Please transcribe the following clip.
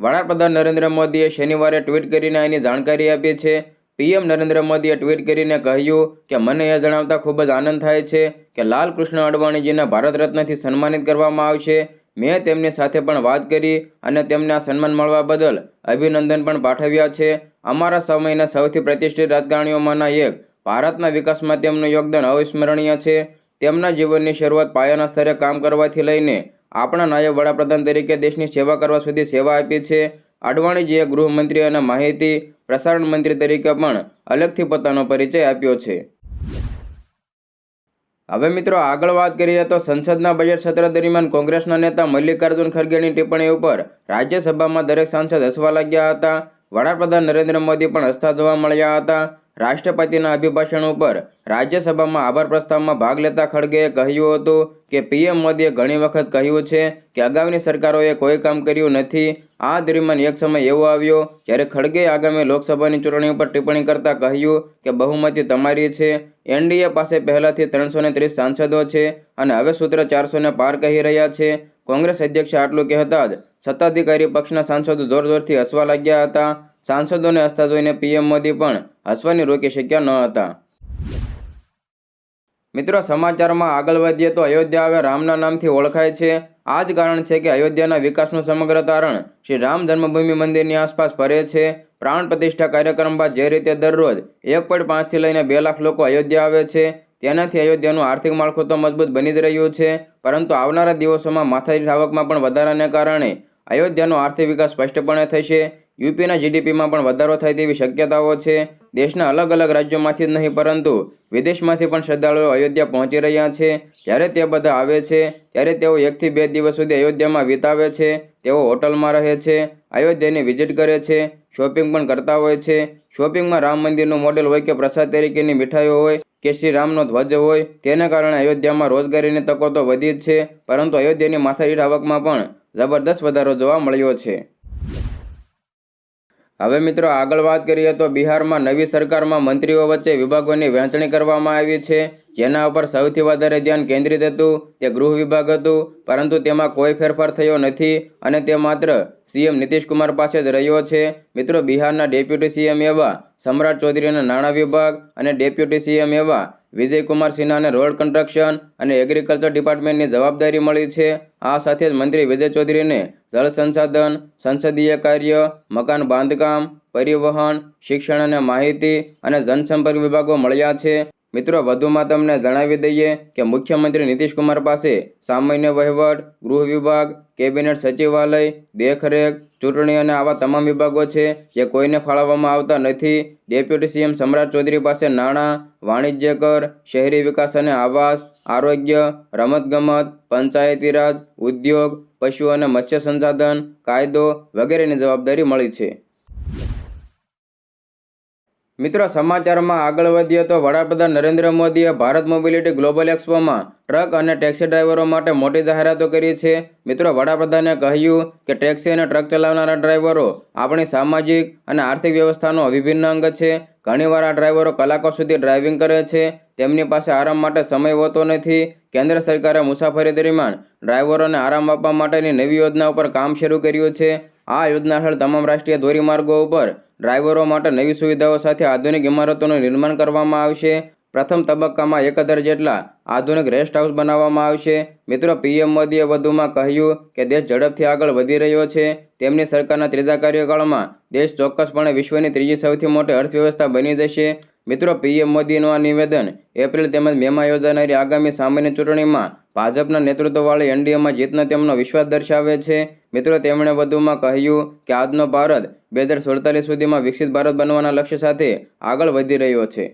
વડાપ્રધાન નરેન્દ્ર મોદીએ શનિવારે ટ્વીટ કરીને એની જાણકારી આપી છે. પીએમ નરેન્દ્ર મોદીએ ટ્વીટ કરીને કહ્યું કે, મને એ જણાવતા ખૂબ જ આનંદ થાય છે કે લાલકૃષ્ણ અડવાણીજીને ભારત રત્નથી સન્માનિત કરવામાં આવશે. મેં તેમની સાથે પણ વાત કરી અને તેમને આ સન્માન મળવા બદલ અભિનંદન પણ પાઠવ્યા છે. અમારા સમયના સૌથી પ્રતિષ્ઠિત રાજકારણીઓમાંના એક ભારતના વિકાસમાં તેમનું યોગદાન અવિસ્મરણીય છે. તેમના જીવનની શરૂઆત પાયાના સ્તરે કામ કરવાથી લઈને આપણા નાયબ વડાપ્રધાન તરીકે દેશની સેવા કરવા સુધી સેવા આપી છે. અડવાણીજીએ ગૃહમંત્રી અને માહિતી પ્રસારણ મંત્રી તરીકે પણ અલગથી પોતાનો પરિચય આપ્યો છે. હવે મિત્રો આગળ વાત કરીએ તો સંસદના બજેટ સત્ર દરમિયાન કોંગ્રેસના નેતા મલ્લિકાર્જુન ખરગેની ટિપ્પણી ઉપર રાજ્યસભામાં દરેક સાંસદ હસવા લાગ્યા હતા. વડાપ્રધાન નરેન્દ્ર મોદી પણ હસતા જોવા મળ્યા હતા. રાષ્ટ્રપતિના અભિભાષણ ઉપર રાજ્યસભામાં આભાર પ્રસ્તાવમાં ભાગ લેતા ખડગેએ કહ્યું હતું કે પીએમ મોદીએ ઘણી વખત કહ્યું છે કે અગાઉની સરકારોએ કોઈ કામ કર્યું નથી. આ દરમિયાન એક સમય એવો આવ્યો જ્યારે ખડગેએ આગામી લોકસભાની ચૂંટણી ઉપર ટિપ્પણી કરતાં કહ્યું કે બહુમતી તમારી છે. એનડીએ પાસે પહેલાંથી ત્રણસો ત્રીસ સાંસદો છે અને હવે સૂત્ર ચારસોને પાર કહી રહ્યા છે. કોંગ્રેસ અધ્યક્ષે આટલું કહેતા જ સત્તાધિકારી પક્ષના સાંસદો જોર જોરથી હસવા લાગ્યા હતા. સાંસદોને હસતા જોઈને પીએમ મોદી પણ હસવાની રોકી શક્યા ન હતા. મિત્રો, સમાચારમાં આગળ વધીએ તો અયોધ્યા હવે રામના નામથી ઓળખાય છે. આ જ કારણ છે કે અયોધ્યાના વિકાસનું સમગ્ર તારણ શ્રી રામ જન્મભૂમિ મંદિરની આસપાસ ફરે છે. પ્રાણ પ્રતિષ્ઠા કાર્યક્રમ બાદ જે રીતે દરરોજ એક પોઈન્ટ પાંચથી લઈને બે લાખ લોકો અયોધ્યા આવે છે, તેનાથી અયોધ્યાનું આર્થિક માળખું તો મજબૂત બની જ રહ્યું છે. પરંતુ આવનારા દિવસોમાં માથાદીઠ આવકમાં પણ વધારાને કારણે અયોધ્યાનો આર્થિક વિકાસ સ્પષ્ટપણે થશે. યુપીના જીડીપીમાં પણ વધારો થાય તેવી શક્યતાઓ છે. દેશના અલગ અલગ રાજ્યોમાંથી જ નહીં, પરંતુ વિદેશમાંથી પણ શ્રદ્ધાળુઓ અયોધ્યા પહોંચી રહ્યા છે. જ્યારે તે બધા આવે છે, ત્યારે તેઓ એકથી બે દિવસ સુધી અયોધ્યામાં વિતાવે છે. તેઓ હોટલમાં રહે છે, અયોધ્યાની વિઝિટ કરે છે, શોપિંગ પણ કરતા હોય છે. શોપિંગમાં રામ મંદિરનું મોડેલ હોય કે પ્રસાદ તરીકેની મીઠાઈઓ હોય કે શ્રી રામનો ધ્વજ હોય, તેને કારણે અયોધ્યામાં રોજગારીની તકો તો વધી જ છે, પરંતુ અયોધ્યાની માથાદીઠ આવકમાં પણ જબરદસ્ત વધારો જોવા મળ્યો છે. હવે મિત્રો આગળ વાત કરીએ તો બિહારમાં નવી સરકારમાં મંત્રીઓ વચ્ચે વિભાગોની વહેંચણી કરવામાં આવી છે. જેના ઉપર સૌથી વધારે ધ્યાન કેન્દ્રિત હતું. તે ગૃહ વિભાગ હતું. પરંતુ તેમાં કોઈ ફેરફાર થયો નથી અને તે માત્ર સીએમ કુમાર પાસે જ રહ્યો છે. મિત્રો બિહારના ડેપ્યુટી સીએમ એવા સમ્રાટ ચૌધરીના નાણાં વિભાગ અને ડેપ્યુટી સીએમ એવા વિજયકુમાર સિન્હાને રોડ કન્સ્ટ્રક્શન અને એગ્રીકલ્ચર ડિપાર્ટમેન્ટની જવાબદારી મળી છે. આ સાથે જ મંત્રી વિજય ચૌધરીને જળ સંસાધન, સંસદીય કાર્ય, મકાન બાંધકામ, પરિવહન, શિક્ષણ અને માહિતી અને જનસંપર્ક વિભાગો મળ્યા છે. મિત્રો, વધુમાં તમને જણાવી દઈએ કે મુખ્યમંત્રી નીતિશકુમાર પાસે સામાન્ય વહીવટ, ગૃહ વિભાગ, કેબિનેટ સચિવાલય, દેખરેખ, ચૂંટણી અને આવા તમામ વિભાગો છે જે કોઈને ફાળવવામાં આવતા નથી. ડેપ્યુટી સીએમ સમ્રાટ ચૌધરી પાસે નાણાં વાણિજ્ય કર શહેરી વિકાસ અને આવાસ, આરોગ્ય, રમતગમત, પંચાયતી રાજ, ઉદ્યોગ, પશુ અને મત્સ્ય સંસાધન, કાયદો વગેરેની જવાબદારી મળી છે. મિત્રો, સમાચારમાં આગળ વધીએ તો વડાપ્રધાન નરેન્દ્ર મોદીએ ભારત મોબિલિટી ગ્લોબલ એક્સપોમાં ટ્રક અને ટેક્સી ડ્રાઈવરો માટે મોટી જાહેરાતો કરી છે. મિત્રો, વડાપ્રધાને કહ્યું કે ટેક્સી અને ટ્રક ચલાવનારા ડ્રાઈવરો આપણી સામાજિક અને આર્થિક વ્યવસ્થાનો અવિભિન્ન અંગ છે. ઘણીવાર આ ડ્રાઈવરો કલાકો સુધી ડ્રાઇવિંગ કરે છે. તેમની પાસે આરામ માટે સમય હોતો નથી. કેન્દ્ર સરકારે મુસાફરી દરમિયાન ડ્રાઈવરોને આરામ આપવા માટેની નવી યોજના ઉપર કામ શરૂ કર્યું છે. આ યોજના હેઠળ તમામ રાષ્ટ્રીય ધોરીમાર્ગો ઉપર ડ્રાઈવરો માટે નવી સુવિધાઓ સાથે આધુનિક ઇમારતોનું નિર્માણ કરવામાં આવશે. પ્રથમ તબક્કામાં એક હજાર જેટલા આધુનિક રેસ્ટ હાઉસ બનાવવામાં આવશે. મિત્રો, પીએમ મોદીએ વધુમાં કહ્યું કે દેશ ઝડપથી આગળ વધી રહ્યો છે. તેમની સરકારના ત્રીજા કાર્યકાળમાં દેશ ચોક્કસપણે વિશ્વની ત્રીજી સૌથી મોટી અર્થવ્યવસ્થા બની જશે. મિત્રો, પીએમ મોદીનું આ નિવેદન એપ્રિલ તેમજ મેમાં યોજાનારી આગામી સામાન્ય ચૂંટણીમાં ભાજપના નેતૃત્વવાળી એનડીએમાં જીતનો તેમનો વિશ્વાસ દર્શાવે છે. મિત્રો, તેમણે વધુમાં કહ્યું કે આજનો ભારત બે હજાર સુડતાલીસ સુધીમાં વિકસિત ભારત બનવાના લક્ષ્ય સાથે આગળ વધી રહ્યો છે.